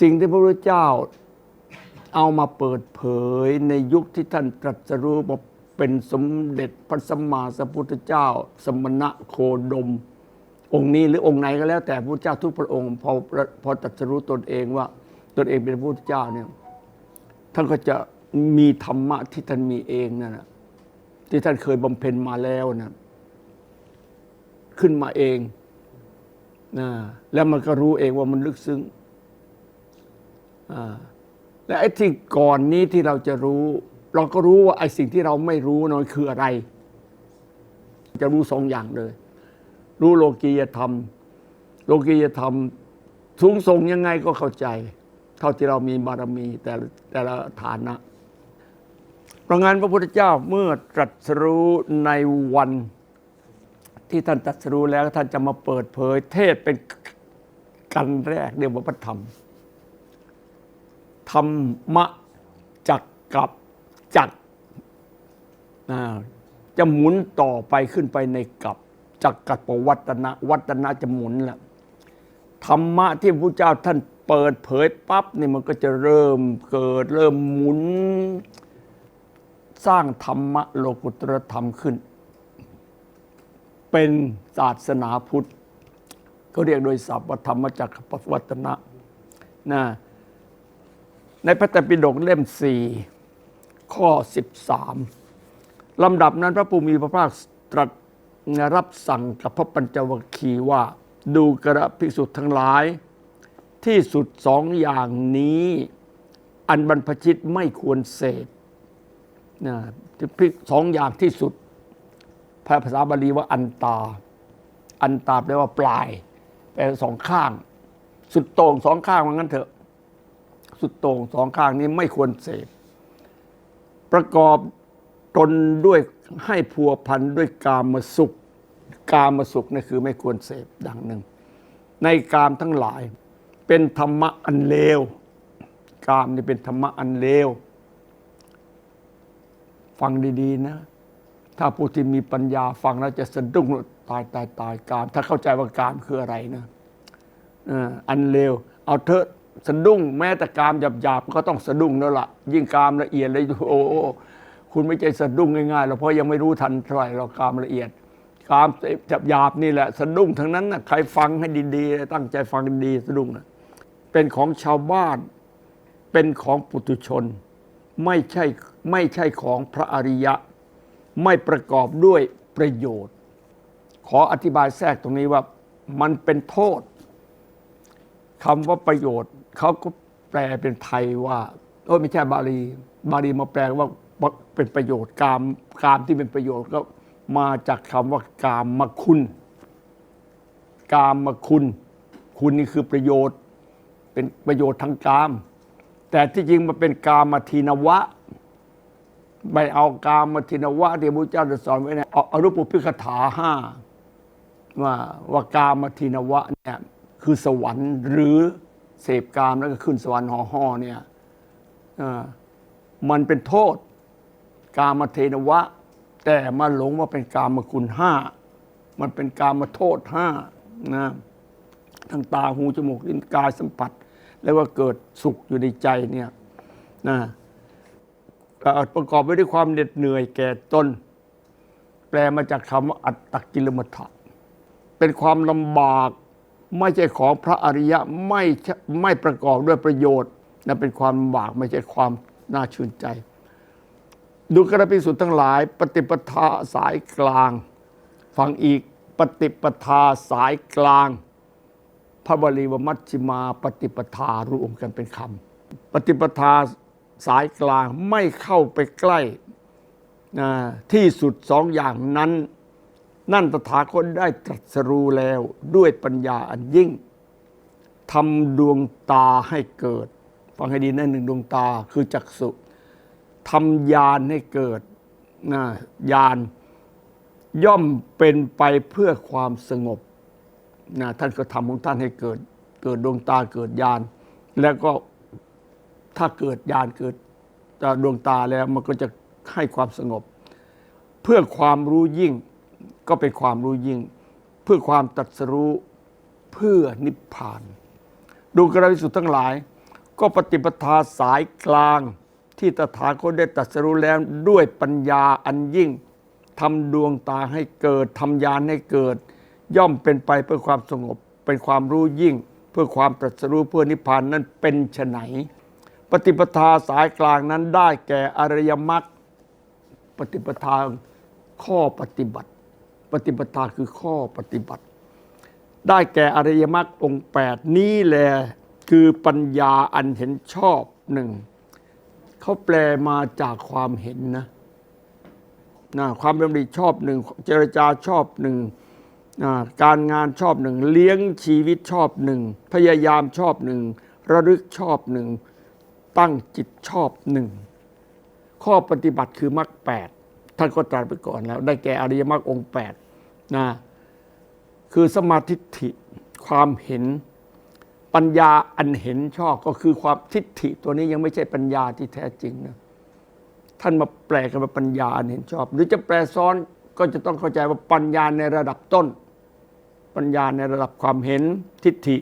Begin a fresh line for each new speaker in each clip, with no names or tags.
สิ่งที่พระพุทธเจ้าเอามาเปิดเผยในยุคที่ท่านตรัสรู้ว่าเป็นสมเด็จพระสัมมาสัมพุทธเจ้า สมณะโคดม องค์นี้หรือองค์ไหนก็แล้ว แต่พระพุทธเจ้าทุกพระองค์ พอพอตรัสรู้ตนเองว่า ตนเองเป็นพระพุทธเจ้าเนี่ยท่านก็จะมีธรรมะที่ท่านมีเองนั่นนะที่ท่านเคยบำเพ็ญมาแล้วนะขึ้นมาเองนะแล้วมันก็รู้เองว่ามันลึกซึ้ง และไอ้ที่ก่อนนี้ที่เราจะรู้ เราก็รู้ว่าไอ้สิ่งที่เราไม่รู้นั้นคืออะไร จะรู้สองอย่างเลย รู้โลกียธรรม โลกียธรรมสูงส่งยังไงก็เข้าใจ เท่าที่เรามีบารมีแต่แต่ละฐานะเพระงั้นพระพุทธเจ้าเมื่อตรัสรู้ในวันที่ท่านตรัสรู้แล้วท่านจะมาเปิดเผย เทศเป็นกันแรกเรียกว่าพระธรรม ธรรมะจักกับจักจะหมุนต่อไปขึ้นไปในกับจักกัดปวัตนะวัตนะจะหมุนละธรรมะที่พระเจ้าท่านเปิดเผยปั๊บนี่มันก็จะเริ่มเกิดเริ่มหมุน สร้างธรรมะโลกุตรธรรมขึ้น เป็นศาสนาพุทธก็เรียกโดยศัพท์ว่าธรรมจักรปวัตนะนะ ในพระไตรปิฎกเล่มสี่ข้อ 13 ลำดับนั้นพระภูมิพระภาคตรัสรับสั่งกับพระปัญจวัคคีย์ว่าดูกระภิกษุทั้งหลาย ที่สุดสองอย่างนี้ อันบรรพชิตไม่ควรเสพนะที่พิสองอย่างที่สุดภาษาบาลีว่าอันตา อันตาแปลว่าปลายแปลสองข้าง สุดโต่งสองข้างว่างั้นเถอะ สุดโต่งสองข้างนี้ไม่ควรเสพประกอบตนด้วยให้พัวพันด้วยกามสุข กามสุขนี่คือไม่ควรเสพดังหนึ่ง ในกามทั้งหลายเป็นธรรมะอันเลวกามนี่เป็นธรรมะอันเลวฟังดีๆนะ ถ้าผู้ที่มีปัญญาฟังแล้วจะสะดุ้งตายตายตายกาม ถ้าเข้าใจว่ากามคืออะไรนะอันเลวเอาเถอะ สะดุ้งแม้แต่กามหยาบๆก็ต้องสะดุ้งแล้วล่ะ ยิ่งกามละเอียดเลยโอ้คุณไม่ใจสะดุ้งง่ายๆหรอกเพราะยังไม่รู้ทันเท่าไหร่เรากามละเอียดกามหยาบๆนี่แหละ สะดุ้งทั้งนั้นนะใครฟังให้ดีๆ ตั้งใจฟังดีสะดุ้งนะเป็นของชาวบ้าน เป็นของปุถุชน ไม่ใช่ไม่ใช่ของพระอริยะ ไม่ประกอบด้วยประโยชน์ ขออธิบายแทรกตรงนี้ว่ามันเป็นโทษคำว่าประโยชน์ เขาก็แปลเป็นไทยว่าโอ้ไม่ใช่บาลีบาลีมาแปลว่าเป็นประโยชน์กามกามที่เป็นประโยชน์ก็มาจากคำว่ากามมคุณ กามมคุณ คุณนี่คือประโยชน์ เป็นประโยชน์ทางกาม แต่ที่จริงมันเป็นกามาทีนวะไปเอากามาทินวะที่พระเจ้าจะสอนไว้ในอรุปพิกถาห้าว่าว่ากามาทินวะเนี่ยคือสวรรค์หรือ เสพกามแล้วก็ขึ้นสวรรค์ห่อห่อเนี่ยมันเป็นโทษ กามเทนวะ แต่มาหลงว่าเป็นกามคุณห้ามันเป็นกามโทษห้านะทั้งตาหูจมูกลิ้นกายสัมผัส แล้วก็เกิดสุขอยู่ในใจเนี่ยนะประกอบไปด้วยความเหน็ดเหนื่อยแก่ตนแปลมาจากคำว่าอัตตกิลมัฏฐะเป็นความลำบาก ไม่ใช่ของพระอริยะไม่ไม่ประกอบด้วยประโยชน์นั่นเป็นความบากไม่ใช่ความน่าชื่นใจดูกระพิสุทธ์ทั้งหลาย ปฏิปทาสายกลาง ฟังอีกปฏิปทาสายกลาง พระบาลีวมัชฌิมา ปฏิปทารวมกันเป็นคำปฏิปทาสายกลางไม่เข้าไปใกล้ที่สุดสองอย่างนั้น นั่นตถาคตได้ตรัสรู้แล้วด้วยปัญญาอันยิ่งทำดวงตาให้เกิด ฟังให้ดีนะหนึ่งดวงตาคือจักสุทำญาณให้เกิดนะญาณย่อมเป็นไปเพื่อความสงบนะท่านก็ทำของท่านให้เกิด เกิดดวงตาเกิดญาณแล้วก็ถ้าเกิดญาณเกิดดวงตาแล้วมันก็จะให้ความสงบ เพื่อความรู้ยิ่ง ก็เป็นความรู้ยิ่ง เพื่อความตรัสรู้เพื่อนิพพาน ดูกระวิสุทธ์ทั้งหลาย ก็ปฏิปทาสายกลางที่ตถาคตได้ตรัสรู้แล้วด้วยปัญญาอันยิ่งทำดวงตาให้เกิดทำญาณให้เกิด ย่อมเป็นไปเพื่อความสงบ เป็นความรู้ยิ่ง เพื่อความตรัสรู้เพื่อนิพพานนั้นเป็นไฉนปฏิปทาสายกลางนั้นได้แก่อริยมรรคปฏิปทาข้อปฏิบัติ ปฏิปทาคือข้อปฏิบัติ ได้แก่อริยมรรคองค์แปดนี้แหละคือปัญญาอันเห็นชอบหนึ่งเขาแปลมาจากความเห็นนะนะความดำริชอบหนึ่งเจรจาชอบหนึ่งนะการงานชอบหนึ่งเลี้ยงชีวิตชอบหนึ่งพยายามชอบหนึ่งระลึกชอบหนึ่งตั้งจิตชอบหนึ่งข้อปฏิบัติคือมรรคแปดท่านก็ตรัสไปก่อนแล้ว ได้แก่อริยมรรคองค์แปด นะคือสมาธิฐิความเห็นปัญญาอันเห็นชอบก็คือความทิฏฐิตัวนี้ยังไม่ใช่ปัญญาที่แท้จริงนะท่านมาแปลกันว่าปัญญาอันเห็นชอบ หรือจะแปลซ้อนก็จะต้องเข้าใจว่าปัญญาในระดับต้น ปัญญาในระดับความเห็นทิฏฐิ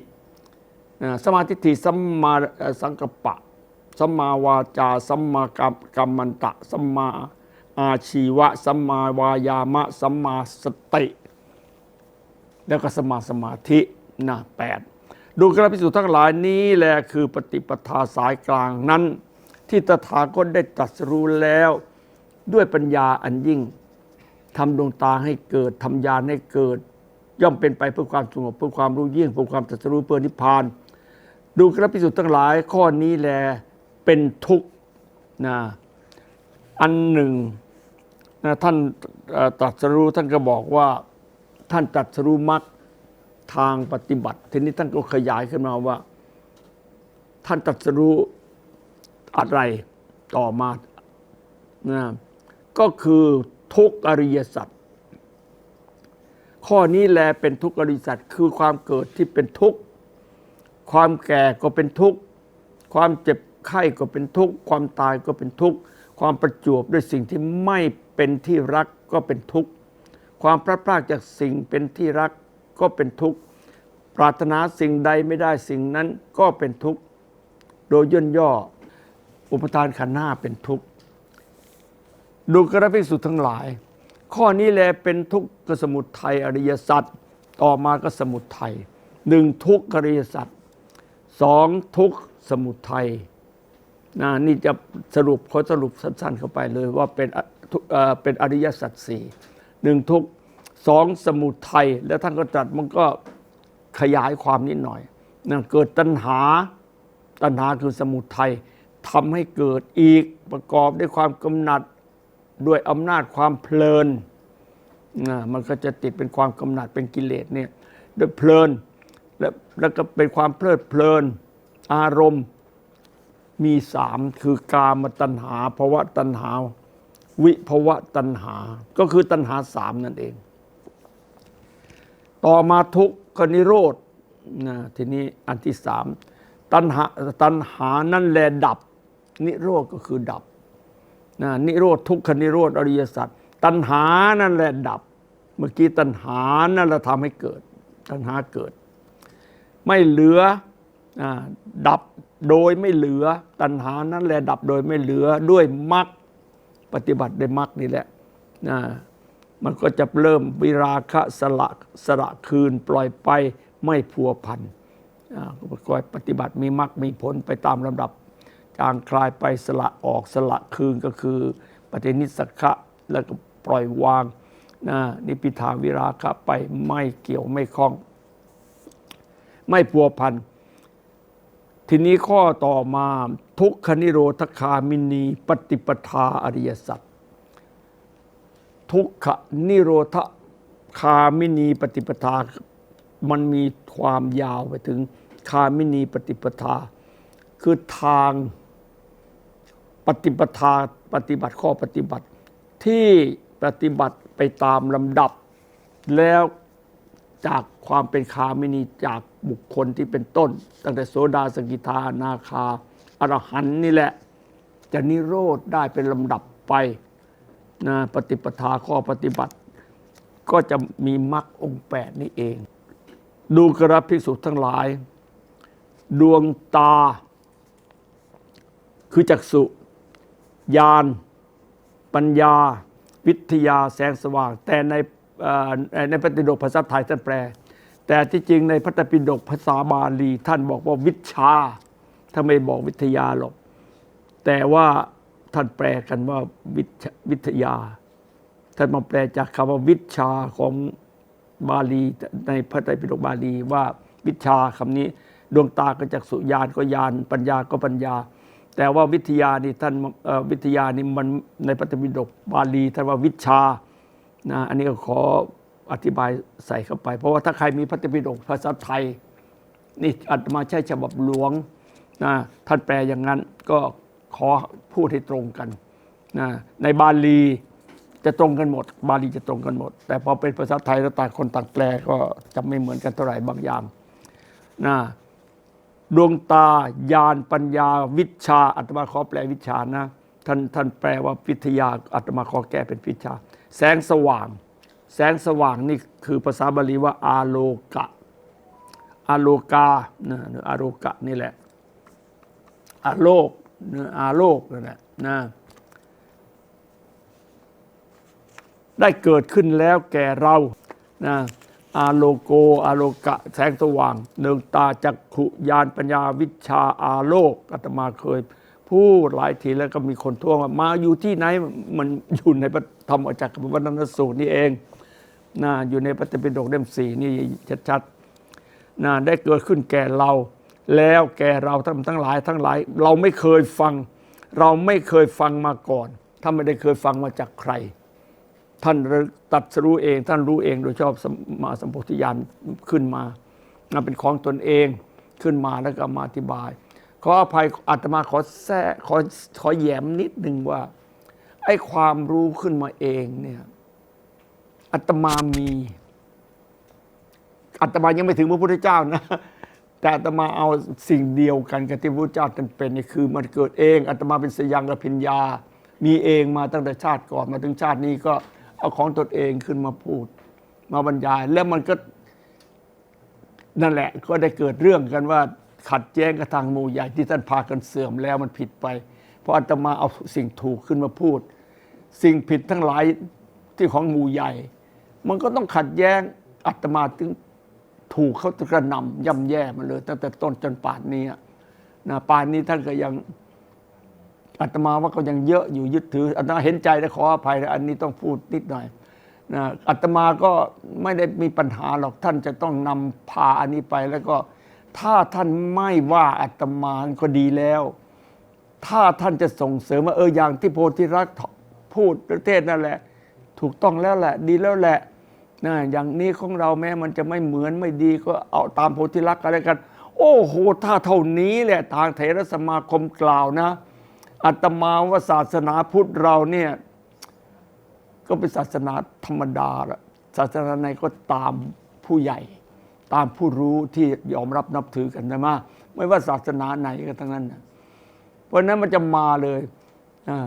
นะสมาธิิสัมมาสังกัปปะสัมมาวาจาสัมมากรรมกรรมันตะสัมมา อาชีวะสัมมาวายามะสัมมาสติ แล้วก็สมาสมาธินะแปดดูกระพิสูจน์ทั้งหลายนี้แหละคือปฏิปทาสายกลางนั้น ที่ตถาคตได้ตรัสรู้แล้ว ด้วยปัญญาอันยิ่งทำดวงตาให้เกิดทำญาณให้เกิด ย่อมเป็นไปเพื่อความสงบเพื่อความรู้ยิ่งเพื่อความตรัสรู้เพื่อนิพพาน ดูกระพิสูจน์ทั้งหลายข้อนี้แหละเป็นทุกข์นะอันหนึ่ง นะท่านตรัสรู้ท่านก็บอกว่าท่านตรัสรู้มรรคทางปฏิบัติ ทีนี้ท่านก็ขยายขึ้นมาว่า ท่านตรัสรู้อะไรต่อมานะก็คือทุกข์อริยสัจข้อนี้แลเป็นทุกข์อริยสัจคือความเกิดที่เป็นทุกข์ความแก่ก็เป็นทุกข์ความเจ็บไข้ก็เป็นทุกข์ความตายก็เป็นทุกข์ความประจวบด้วยสิ่งที่ไม่เป็นที่รักก็เป็นทุกข์ ความพลาดพลาดจากสิ่งเป็นที่รักก็เป็นทุกข์ ปรารถนาสิ่งใดไม่ได้สิ่งนั้นก็เป็นทุกข์ โดยย่นย่อ อุปทานขันธ์ห้าเป็นทุกข์ ดูกระพิสุทั้งหลาย ข้อนี้แลเป็นทุกข์กสมุทัยอริยสัจต่อมาก็สมุทัยหนึ่งทุกขอริยสัจสองทุกข์สมุทัยนะนี่จะสรุปขอสรุปสั้นๆเข้าไปเลยว่าเป็น เป็นอริยสัจสี่หนึ่งทุกสองสมุทัยแล้วท่านก็ตรัสมันก็ขยายความนิดหน่อยนะเกิดตัณหาตัณหาคือสมุทัยทำให้เกิดอีกประกอบด้วยความกำหนัดด้วยอำนาจความเพลินนะมันก็จะติดเป็นความกำหนัดเป็นกิเลสเนี่ยด้วยเพลินแล้วแล้วก็เป็นความเพลิดเพลินอารมณ์มีสามคือกามตัณหาภาวะตัณหา วิภวะตัณหา ก็คือตัณหาสามนั่นเอง ต่อมาทุกขนิโรธนะทีนี้อันที่สามตัณหาตัณหานั่นแลดับ นิโรธก็คือดับนะนิโรธทุกขนิโรธอริยสัจตัณหานั่นแหละดับ เมื่อกี้ตัณหานั่นแหละทำให้เกิด ตัณหาเกิด ไม่เหลือดับโดยไม่เหลือ ตัณหานั้นแหละดับโดยไม่เหลือด้วยมรรค ปฏิบัติได้มรรคนี่แหละนะมันก็จะเริ่มวิราคะสละสละคืนปล่อยไปไม่พัวพันอ่าก็ปฏิบัติมีมรรคมีผลไปตามลำดับ จางคลายไปสละออกสละคืนก็คือ ปฏินิสสขะแล้วก็ปล่อยวางนะนิพพิทาวิราคะไปไม่เกี่ยวไม่คล้อง ไม่พัวพัน ทีนี้ข้อต่อมาทุกขนิโรธคามินี ปฏิปทาอริยสัจทุกขนิโรธคามินีปฏิปทา มันมีความยาวไปถึงคามินีปฏิปทา คือทางปฏิปทาปฏิบัติข้อปฏิบัติ ที่ปฏิบัติไปตามลำดับ แล้วจากความเป็นคามินีจาก บุคคลที่เป็นต้น ตั้งแต่โสดาสกิทานาคาอรหันนี่แหละ จะนิโรธได้เป็นลำดับไปนะปฏิปทาข้อปฏิบัติ ก็จะมีมรรคองแปดนี่เอง ดูกระภิกษุทั้งหลาย ดวงตา คือจักษุญาณปัญญา วิทยาแสงสว่าง แต่ในในพระติดกภาษาไทยท่านแปล แต่ที่จริงในพระตปิฎกภาษาบาลี ท่านบอกว่าวิชาถ้าไม่บอกวิทยาหรอก แต่ว่าท่านแปลกันว่าวิชวิทยา ท่านมาแปลจากคำว่าวิชาของบาลีในพระไตรปิฎกบาลีว่าวิชาคำนี้ ดวงตาก็จักสุญานก็ญาณปัญญาก็ปัญญา แต่ว่าวิทยานี่ท่านวิทยานี่มันในพระไตรปิฎกบาลีท่านว่าวิชานะอันนี้ก็ขอ อธิบายใส่เข้าไป เพราะว่าถ้าใครมีพระไตรปิฎกภาษาไทย นี่อาตมาใช้ฉบับหลวงนะท่านแปลอย่างนั้นก็ขอพูดให้ตรงกันนะในบาลีจะตรงกันหมด บาลีจะตรงกันหมด แต่พอเป็นภาษาไทยแล้วต่างคนต่างแปลก็จะไม่เหมือนกันเท่าไหร่บางอย่างนะดวงตาญาณปัญญาวิชาอาตมาขอแปลวิชานะท่านท่านแปลว่าวิทยาอาตมาขอแก้เป็นวิชา แสงสว่าง แสงสว่างนี่คือภาษาบาลีว่าอาโลกะอาโลกานะหรืออาโลกะนี่แหละอาโลกเนื้ออาโลกนั่นแหละนะได้เกิดขึ้นแล้วแก่เรานะอาโลโกอาโลกะแสงสว่างเนืองตาจักขุยานปัญญาวิชาอาโลกอาตมาเคยพูดหลายทีแล้วก็มีคนท้วงว่ามาอยู่ที่ไหนมันอยู่ในธรรมจักรวรรณสูตรนี่เอง นะอยู่ในพระไตรปิฎกเล่มสี่นี่ชัดๆนะได้เกิดขึ้นแก่เรา แล้วแก่เราทั้งทั้งหลายทั้งหลาย เราไม่เคยฟัง เราไม่เคยฟังมาก่อน ถ้าไม่ได้เคยฟังมาจากใคร ท่านตัดสรู้เอง ท่านรู้เองโดยชอบสมาสัมโพธิญาณขึ้นมานะเป็นของตนเองขึ้นมาแล้วก็มาอธิบาย ขออภัยอาตมาขอแทรกขอขอแย้มนิดหนึ่งว่าไอ้ความรู้ขึ้นมาเองเนี่ย อาตมามีอาตมายังไม่ถึงพระพุทธเจ้านะ แต่อาตมาเอาสิ่งเดียวกันกับที่พระพุทธเจ้าท่านเป็นนี่คือมันเกิดเองอาตมาเป็นสยังกับพิญญา มีเองมาตั้งแต่ชาติก่อนมาถึงชาตินี้ก็เอาของตนเองขึ้นมาพูด มาบรรยาย แล้วมันก็นั่นแหละก็ได้เกิดเรื่องกันว่าขัดแย้งกับทางหมู่ใหญ่ที่ท่านพากันเสื่อมแล้วมันผิดไป เพราะอาตมาเอาสิ่งถูกขึ้นมาพูด สิ่งผิดทั้งหลายที่ของหมู่ใหญ่ มันก็ต้องขัดแย้งอาตมาถึงถูกเขากระนำย่ำแย่มาเลย ตั้งแต่ต้นจนป่านนี้นะป่านนี้ท่านก็ยังอาตมาว่าก็ยังเยอะอยู่ยึดถืออาตมาเห็นใจและขออภัยนะอันนี้ต้องพูดนิดหน่อยนะอาตมาก็ไม่ได้มีปัญหาหรอกท่านจะต้องนำพาอันนี้ไป แล้วก็ถ้าท่านไม่ว่าอาตมาก็ดีแล้ว ถ้าท่านจะส่งเสริมว่าเอออย่างที่โพธิรักษ์พูดประเทศนั่นแหละ ถูกต้องแล้วแหละ ดีแล้วแหละ นะอย่างนี้ของเราแม้มันจะไม่เหมือนไม่ดีก็เอาตามโพธิรักษ์อะไรกัน โอ้โห ถ้าเท่านี้แหละทางเถรสมาคมกล่าวนะอาตมาว่าศาสนาพุทธเราเนี่ยก็เป็นศาสนาธรรมดาละศาสนาไหนก็ตามผู้ใหญ่ ตามผู้รู้ที่ยอมรับนับถือกันนะมาไม่ว่าศาสนาไหนก็ทั้งนั้นนะเพราะนั้นมันจะมาเลยอ่า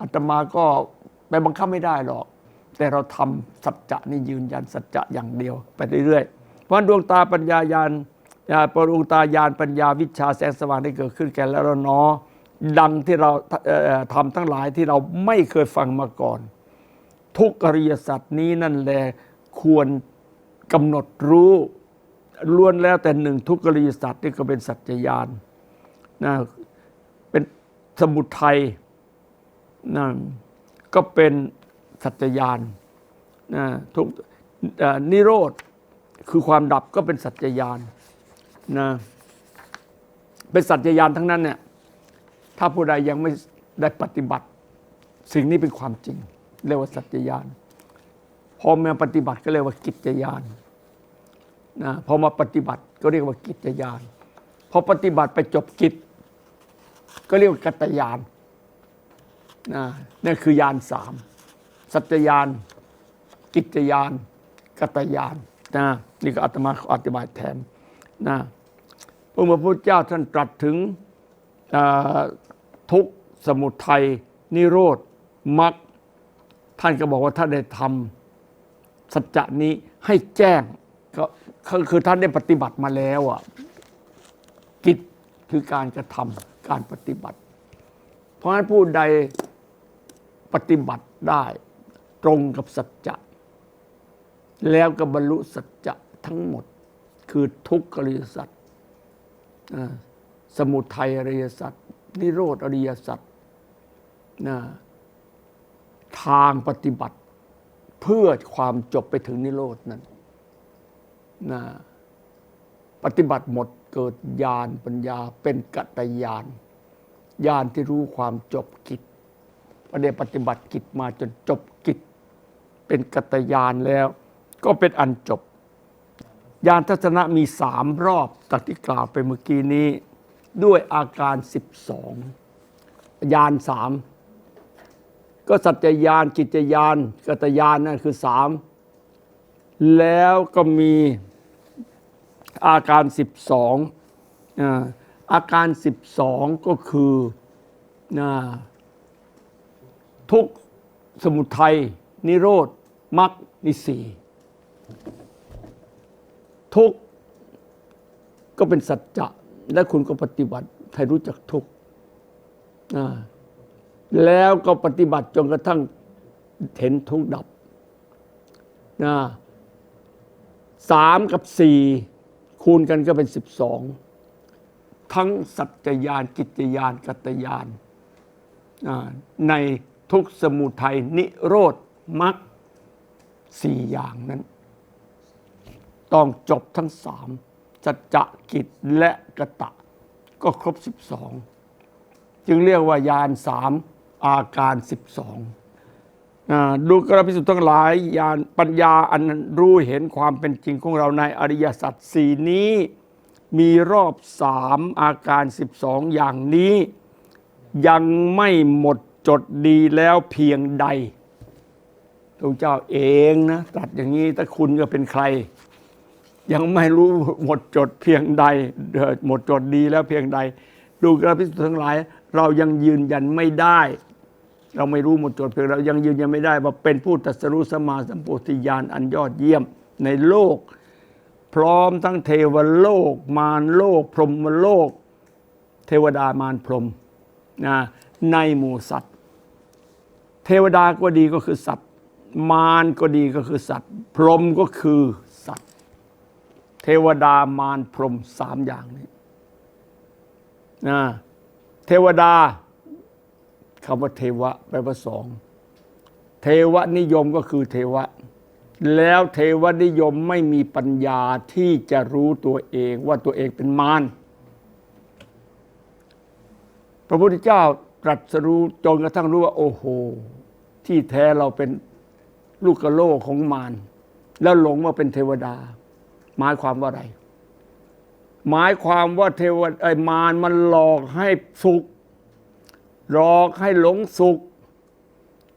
อาตมาก็ไปบังคับไม่ได้หรอก แต่เราทำสัจจะนี่ยืนยันสัจจะอย่างเดียว ไปเรื่อยๆ เพราะดวงตาปัญญายานญาปดวงตายานปัญญาวิชาแสงสว่างได้เกิดขึ้นแก่แล้วเนาะดังที่เราเอ่อทำทั้งหลายที่เราไม่เคยฟังมาก่อน ทุกอริยสัจนี้นั่นแหละควรกำหนดรู้ล้วนแล้วแต่หนึ่งทุกอริยสัจนี่ก็เป็นสัจจญาณนะเป็นสมุทัยนะก็เป็น สัจจญาณนะทุกเอ่อนิโรธคือความดับก็เป็นสัจจญาณนะเป็นสัจจญาณทั้งนั้นเนี่ยถ้าผู้ใดยังไม่ได้ปฏิบัติ สิ่งนี้เป็นความจริง เรียกว่าสัจจญาณพอมาปฏิบัติก็เรียกว่ากิจญาณนะพอมาปฏิบัติก็เรียกว่ากิจญาณพอปฏิบัติไปจบกิจ ก็เรียกว่ากัตยานนะนั่นคือยานสาม สัจจยาน กิจยาน กตยานนะนี่ก็อาตมาอธิบายแทนนะพระพุทธเจ้าท่านตรัสถึงทุกสมุทัยนิโรธมรรคท่านก็บอกว่าท่านได้ทำสัจจะนี้ให้แจ้งก็คือท่านได้ปฏิบัติมาแล้วอะกิจคือการกระทำการปฏิบัติ เพราะฉะนั้นผู้ใดปฏิบัติได้ รงกับสัจจะแล้วก็บรรลุสัจจะทั้งหมด คือทุกขอริยสัจสมุทัยอริยสัจนิโรธอริยสัจทางปฏิบัติเพื่อความจบไปถึงนิโรธนั้นนะปฏิบัติหมดเกิดญาณปัญญาเป็นกัตยานญาณที่รู้ความจบกิจประเดี๋ยวปฏิบัติกิจมาจนจบกิจ เป็นกัตยานแล้ว ก็เป็นอันจบญาณทัศนะมีสามรอบตัดที่กล่าวไปเมื่อกี้นี้ ด้วยอาการ 12ญาณสามก็สัจจญาณจิตจญาณกัตยานนั่นคือสามแล้วก็มีอาการ 12อ่าอาการ 12 ก็คือนะทุกสมุทัย นิโรธมรรคนิสีทุกก็เป็นสัจจะและคุณก็ปฏิบัติให้รู้จักทุกแล้วก็ปฏิบัติจนกระทั่งเห็นทุกดับนะสามกับสี่คูณกันก็เป็นสิบสองทั้งสัจจญาณกิจญาณกัตญาณอ่าในทุกสมุทัยนิโรธ มรรคสี่อย่างนั้น ต้องจบทั้งสามสัจจะกิจและกะตะ ก็ครบสิบสองจึงเรียกว่ายานสามอาการสิบสองดูกระพิสุทธ์ทั้งหลายยานปัญญาอันรู้เห็นความเป็นจริงของเราในอริยสัจสี่นี้ มีรอบสามอาการสิบสองอย่างนี้ ยังไม่หมดจดดีแล้วเพียงใด พระเจ้าเองนะตรัสอย่างนี้ถ้าคุณก็เป็นใคร ยังไม่รู้หมดจดเพียงใดเหมดจดดีแล้วเพียงใด ดูกระพิสุทธิ์ทั้งหลาย เรายังยืนยันไม่ได้ เราไม่รู้หมดจดเพียงเรายังยืนยันไม่ได้ ว่าเป็นผู้ตรัสรู้สมาสัมโพธิญาณอันยอดเยี่ยมในโลก พร้อมทั้งเทวโลก มารโลก พรหมโลก เทวดามารพรหมนะในหมู่สัตว์ เทวดาก็ดีก็คือสัตว มารก็ดีก็คือสัตว์ พรหมก็คือสัตว์ เทวดามารพรหมสามอย่างนี้นะเทวดาคำว่าเทวะแปลว่าสองเทวนิยมก็คือเทวะ แล้วเทวนิยมไม่มีปัญญาที่จะรู้ตัวเองว่าตัวเองเป็นมารพระพุทธเจ้าตรัสรู้จนกระทั่งรู้ว่า โอ้โห ที่แท้เราเป็น ลูกกระโลกของมารแล้วหลงว่าเป็นเทวดา หมายความว่าอะไร หมายความว่าเทวดาไอ้มารมันหลอกให้สุข หลอกให้หลงสุข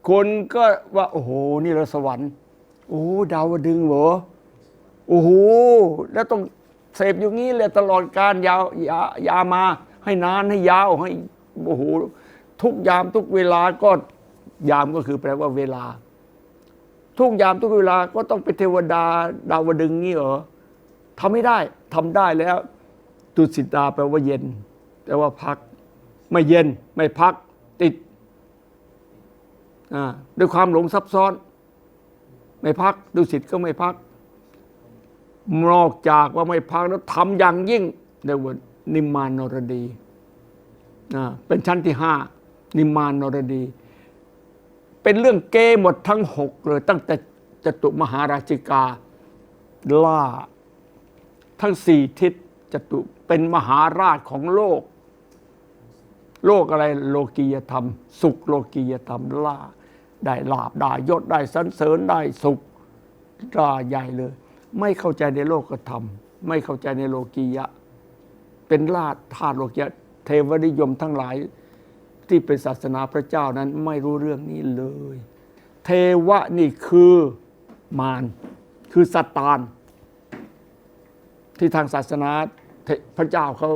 คนก็ว่า โอ้โห นี่เราสวรรค์โอ้ดาวดึงเหรอโอ้โหแล้วต้องเสพอย่างนี้เลยตลอดการยาวยายามา ให้นานให้ยาวให้โอ้โหทุกยามทุกเวลาก็ยามก็คือแปลว่าเวลา ทุกยามทุกเวลาก็ต้องเป็นเทวดาดาวดึงงี้เหรอทำไม่ได้ทำได้แล้วตุสิตาแปลว่าเย็นแปลว่าพัก ไม่เย็นไม่พักติดด้วยความหลงซับซ้อน ไม่พักดุสิตก็ไม่พักนอกจากว่าไม่พักแล้วทำอย่างยิ่งเรียกว่านิมมานนรดีเป็นชั้นที่ห้านิมมานนรดี เป็นเรื่องเกหมดทั้งหกเลย ตั้งแต่จตุมหาราชิกาล่า ทั้งสี่ทิศจตุเป็นมหาราชของโลก โลกอะไรโลกียธรรม สุขโลกียธรรมล่า ได้ลาบได้ยศได้สันเสริญได้สุขล่าใหญ่เลย ไม่เข้าใจในโลกธรรม ไม่เข้าใจในโลกียะ เป็นลาดธาตุโลกียะ เทวนิยมทั้งหลาย ที่เป็นศาสนาพระเจ้านั้นไม่รู้เรื่องนี้เลย เทวะนี่คือมารคือสตาน ที่ทางศาสนาพระเจ้าเขา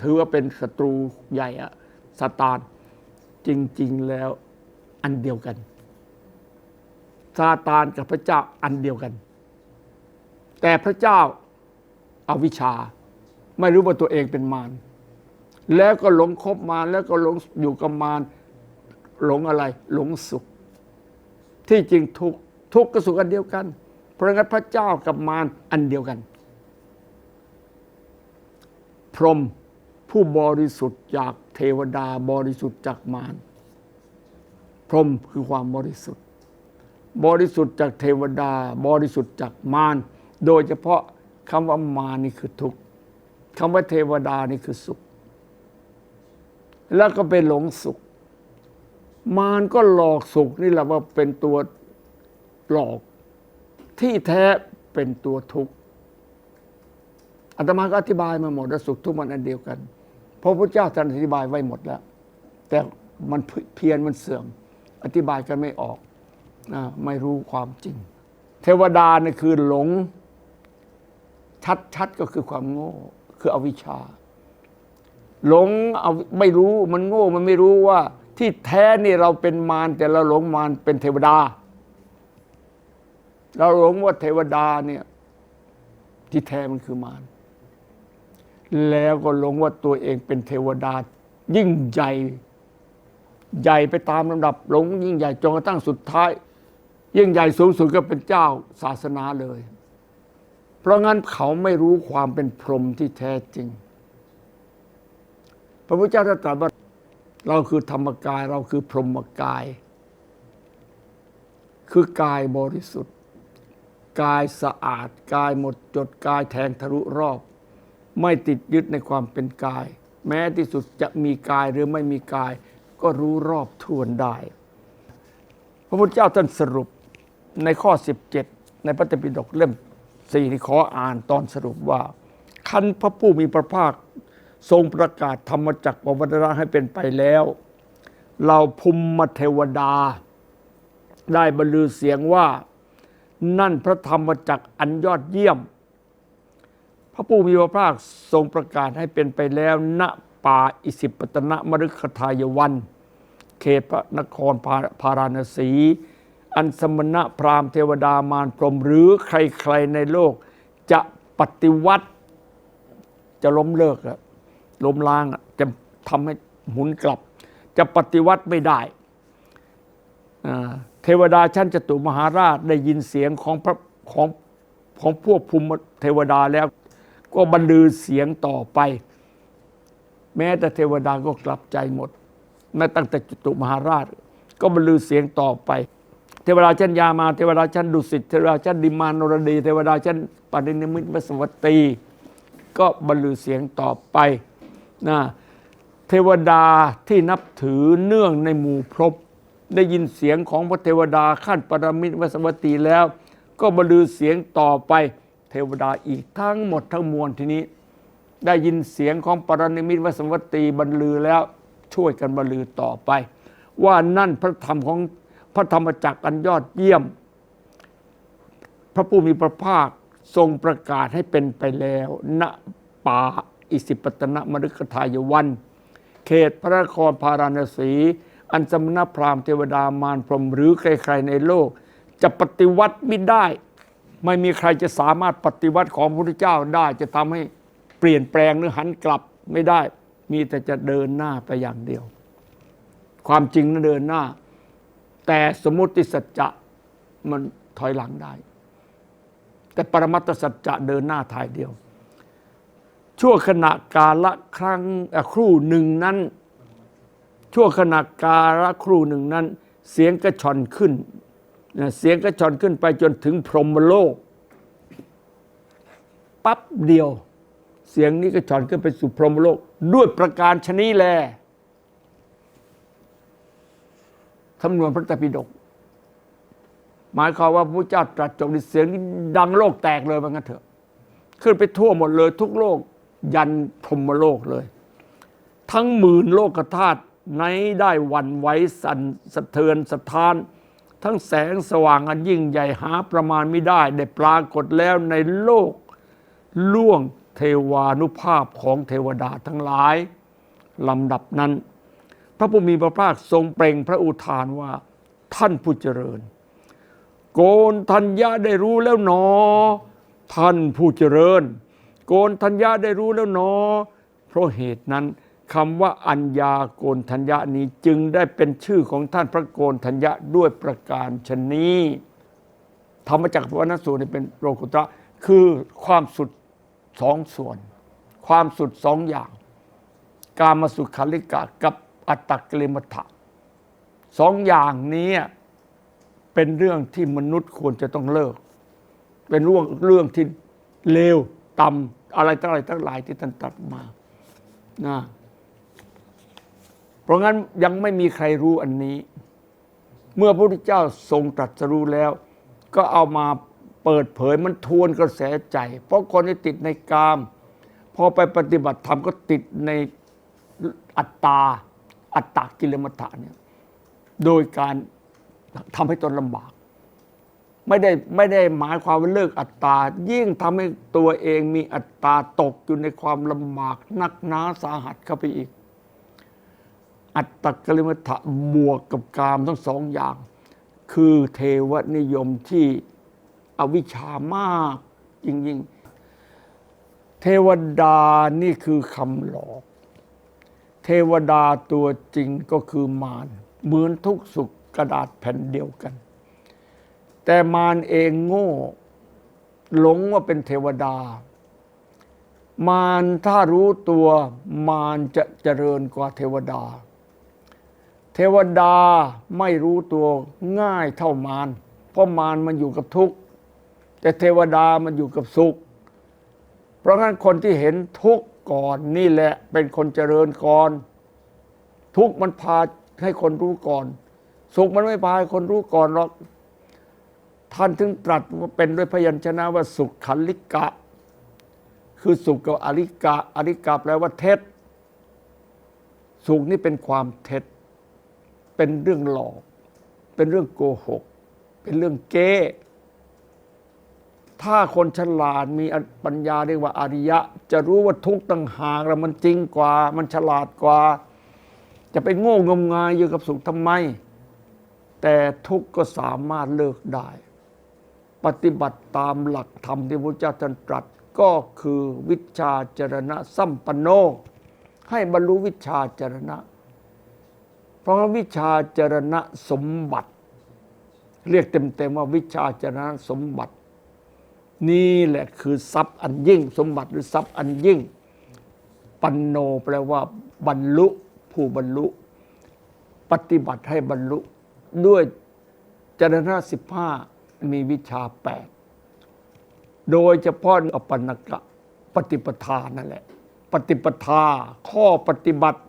ถือว่าเป็นศัตรูใหญ่อะสตานจริง ๆ แล้วอันเดียวกันซาตานกับพระเจ้าอันเดียวกัน แต่พระเจ้าอาวิชชา ไม่รู้ว่าตัวเองเป็นมาร แล้วก็หลงคบมารแล้วก็หลงอยู่กับมารหลงอะไร หลงสุข ที่จริงทุกทุกกับสุขอันเดียวกัน เพราะงั้นพระเจ้ากับมารอันเดียวกัน พรหมผู้บริสุทธิ์จากเทวดาบริสุทธิ์จากมารพรหมคือความบริสุทธิ์ บริสุทธิ์จากเทวดา บริสุทธิ์จากมารโดยเฉพาะคำว่ามารนี่คือทุกข์คำว่าเทวดานี่คือสุข แล้วก็ไปหลงสุข มารก็หลอกสุขนี่แหละว่าเป็นตัวหลอก ที่แท้เป็นตัวทุกข์อาตมาก็อธิบายมาหมดแล้วสุขทุกข์มันอันเดียวกันพระพระเจ้าท่านอธิบายไว้หมดแล้ว แต่มันเพียนมันเสื่อม อธิบายกันไม่ออกนะไม่รู้ความจริง เทวดาเนี่ยคือหลง ชัดๆก็คือความโง่ คืออวิชชา หลงเอาไม่รู้มันโง่มันไม่รู้ว่า ที่แท้นี่เราเป็นมารแต่เราหลงมารเป็นเทวดา เราหลงว่าเทวดาเนี่ยที่แท้มันคือมารแล้วก็หลงว่าตัวเองเป็นเทวดา ยิ่งใหญ่ใหญ่ไปตามลำดับหลงยิ่งใหญ่จนกระทั่งสุดท้าย ยิ่งใหญ่สูงสุดก็เป็นเจ้าศาสนาเลย เพราะงั้นเขาไม่รู้ความเป็นพรหมที่แท้จริง พระพุทธเจ้าตรัสว่าเราคือธรรมกาย เราคือพรหมกาย คือกายบริสุทธิ์ กายสะอาด กายหมดจดกายแทงทะลุรอบ ไม่ติดยึดในความเป็นกาย แม้ที่สุดจะมีกายหรือไม่มีกาย ก็รู้รอบทวนได้ พระพุทธเจ้าท่านสรุปในข้อ 17 ในพระเตปิฎกเล่มสี่ที่ขออ่านตอนสรุปว่า คันพระผู้มีพระภาค ทรงประกาศธรรมจักรปวัตระให้เป็นไปแล้วเราภูมิเทวดา ได้บรรลือเสียงว่า นั่นพระธรรมจักรอันยอดเยี่ยม พระผู้มีพระภาคทรงประกาศให้เป็นไปแล้วณป่าอิสิปตนะมฤคทายวัน เขตพระนครพาราณสี อันสมณะพราหมณ์เทวดามารพรมหรือใครๆในโลกจะปฏิวัติจะล้มเลิกอะ ล้มล้างจะทำให้หมุนกลับ จะปฏิวัติไม่ได้เทวดาชั้นจตุมหาราชได้ยินเสียงของพระของของพวกภูมิเทวดาแล้ว ก็บรรลือเสียงต่อไป แม้แต่เทวดาก็กลับใจหมดแม้ตั้งแต่จตุมหาราช ก็บรรลือเสียงต่อไป เทวดาชั้นยามาเทวดาชั้นดุสิตเทวดาชั้นดิมานนรดี เทวดาชั้นปารินิมิตวสวัตตีก็บรรลือเสียงต่อไป นะเทวดาที่นับถือเนื่องในหมู่พรบได้ยินเสียงของพระเทวดาขั้นปรมิตวสวัตีแล้ว ก็บรรลือเสียงต่อไปเทวดาอีกทั้งหมดทั้งมวลทีนี้ ได้ยินเสียงของปรนิมิตวสวัตตีบรรลือแล้วช่วยกันบรรลือต่อไป ว่านั่นพระธรรมของพระธรรมจักรอันยอดเยี่ยม พระผู้มีพระภาคทรงประกาศให้เป็นไปแล้วณป่า อิสิปตนมฤคทายวัน เขตพระนครพาราณสี อันสมณพราหมณ์เทวดามารพรหมหรือใครๆในโลก จะปฏิวัติไม่ได้ ไม่มีใครจะสามารถปฏิวัติของพระพุทธเจ้าได้ จะทำให้เปลี่ยนแปลงหรือหันกลับไม่ได้ มีแต่จะเดินหน้าไปอย่างเดียว ความจริงนั้นเดินหน้า แต่สมมติสัจจะมันถอยหลังได้ แต่ปรมัตสัจจะเดินหน้าทายเดียว ชั่วขณะกาละครั้งครู่หนึ่งนั้น ชั่วขณะกาละครู่หนึ่งนั้น เสียงกระชอนขึ้น เสียงกระชอนขึ้นไปจนถึงพรหมโลกปั๊บเดียว เสียงนี้กระชอนขึ้นไปสู่พรหมโลก ด้วยประการชนีแลคำนวณพระตรปิฎกหมายความว่าพระเจ้าตรัสจบในเสียงนี้ดังโลกแตกเลยว่างั้นเถอะ ขึ้นไปทั่วหมดเลยทุกโลก ยันพรหมโลกเลย ทั้งหมื่นโลกธาตุไหนได้วันไหวสั่นสะเทือนสะท้าน ทั้งแสงสว่างอันยิ่งใหญ่หาประมาณไม่ได้ ได้ปรากฏแล้วในโลกล่วงเทวานุภาพของเทวดาทั้งหลายลำดับนั้น พระผู้มีพระภาคทรงเปล่งพระอุทานว่าท่านผู้เจริญ โกนทัญญาได้รู้แล้วหนอ ท่านผู้เจริญ โกนทัญญาได้รู้แล้วหนอ เพราะเหตุนั้นคำว่าอัญญาโกนทัญญะนี้จึงได้เป็นชื่อของท่านพระโกนทัญญะด้วยประการชนนี้ธรรมจักรพรรณสูตรนี่เป็นโลกุตระคือความสุดสองส่วน ความสุดสองอย่าง กามสุขาลิกะกับอัตตกิลมัฏฐะสองอย่างนี้เป็นเรื่องที่มนุษย์ควรจะต้องเลิก เป็นเรื่องเรื่องที่เลว ต่ำอะไรทั้งหลายทั้งหลายที่ท่านตรัสมานะเพราะงั้นยังไม่มีใครรู้อันนี้ เมื่อพระพุทธเจ้าทรงตรัสรู้แล้ว ก็เอามาเปิดเผยมันทวนกระแสใจ เพราะคนที่ติดในกาม พอไปปฏิบัติธรรมก็ติดในอัตตา อัตตากิลมัฏฐะเนี่ยโดยการทำให้ตนลำบาก ไม่ได้ไม่ได้หมายความว่าเลิกอัตตา ยิ่งทำให้ตัวเองมีอัตตาตกอยู่ในความลำบากนักหนาสาหัสเข้าไปอีก อัตตกลิมัฏฐะบวกกับกามทั้งสองอย่าง คือเทวนิยมที่อวิชชามากยิ่งๆ เทวดานี่คือคำหลอก เทวดาตัวจริงก็คือมารเหมือนทุกสุขกระดาษแผ่นเดียวกัน แต่มารเองโง่ หลงว่าเป็นเทวดา มารถ้ารู้ตัวมารจะเจริญกว่าเทวดา เทวดาไม่รู้ตัวง่ายเท่ามารเพราะมารมันอยู่กับทุกข์แต่เทวดามันอยู่กับสุข เพราะงั้นคนที่เห็นทุกข์ก่อนนี่แหละเป็นคนเจริญก่อน ทุกข์มันพาให้คนรู้ก่อน สุขมันไม่พาให้คนรู้ก่อนหรอก ท่านถึงตรัสว่าเป็นด้วยพยัญชนะว่าสุขขันลิกะ คือสุขกับอริกะ อริกะแปลว่าเท็จ สุขนี่เป็นความเท็จ เป็นเรื่องหลอก เป็นเรื่องโกหก เป็นเรื่องเก้ถ้าคนฉลาดมีปัญญาเรียกว่าอริยะ จะรู้ว่าทุกต่างหากแล้วมันจริงกว่า มันฉลาดกว่า จะไปโง่งมงายอยู่กับสุขทำไม แต่ทุกก็สามารถเลิกได้ ปฏิบัติตามหลักธรรมที่พระเจ้าตรัสก็คือวิชาจรณะสัมปันโน ให้บรรลุวิชาจรณะ เพราะว่าวิชาจรณะสมบัติ เรียกเต็มๆว่าวิชาจรณะสมบัติ นี่แหละคือทรัพย์อันยิ่ง สมบัติหรือทรัพย์อันยิ่ง ปันโนแปลว่า บรรลุผู้บรรลุ ปฏิบัติให้บรรลุด้วยจรณะสิบห้า มีวิชาแปดโดยเฉพาะอปันนกะปฏิปทานั่นแหละ ปฏิปทาข้อปฏิบัติ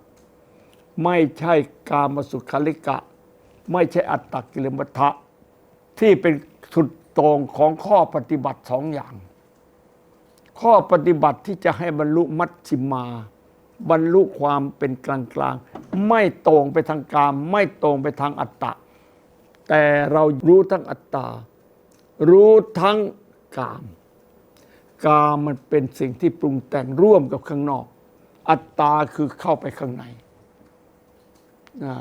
ไม่ใช่กามสุขลิกะ ไม่ใช่อัตตกิลมัฏฐะที่เป็นสุดต่งของข้อปฏิบัติสองอย่าง ข้อปฏิบัติที่จะให้บรรลุมัชชิมา บรรลุความเป็นกลางกลางๆไม่ตรงไปทางกาม ไม่ตรงไปทางอัตตะ แต่เรารู้ทั้งอัตตา รู้ทั้งกาม กามมันเป็นสิ่งที่ปรุงแต่งร่วมกับข้างนอก อัตตาคือเข้าไปข้างในนะ